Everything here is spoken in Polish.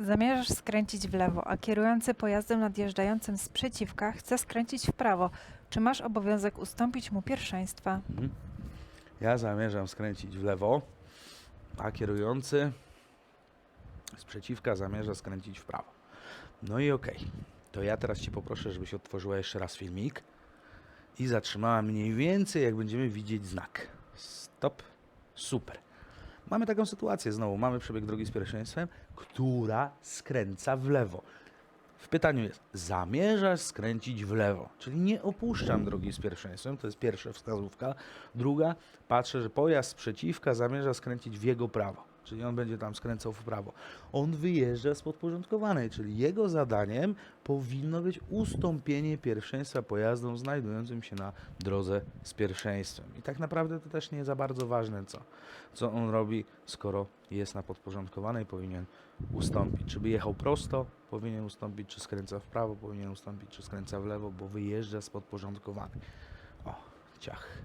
Zamierzasz skręcić w lewo, a kierujący pojazdem nadjeżdżającym z przeciwka chce skręcić w prawo. Czy masz obowiązek ustąpić mu pierwszeństwa? Mhm. Ja zamierzam skręcić w lewo, a kierujący z przeciwka zamierza skręcić w prawo. No i okej. To ja teraz Cię poproszę, żebyś odtworzyła jeszcze raz filmik i zatrzymała mniej więcej, jak będziemy widzieć znak. Stop. Super. Mamy taką sytuację znowu. Mamy przebieg drogi z pierwszeństwem, która skręca w lewo. W pytaniu jest, zamierzasz skręcić w lewo, czyli nie opuszczam drogi z pierwszeństwem, to jest pierwsza wskazówka. Druga, patrzę, że pojazd z przeciwka zamierza skręcić w jego prawo, czyli on będzie tam skręcał w prawo. On wyjeżdża z podporządkowanej, czyli jego zadaniem powinno być ustąpienie pierwszeństwa pojazdom znajdującym się na drodze z pierwszeństwem. I tak naprawdę to też nie za bardzo ważne, co, co on robi, skoro jest na podporządkowanej, powinien ustąpić. Czy by jechał prosto, powinien ustąpić, czy skręca w prawo, powinien ustąpić, czy skręca w lewo, bo wyjeżdża z podporządkowanej. O, ciach.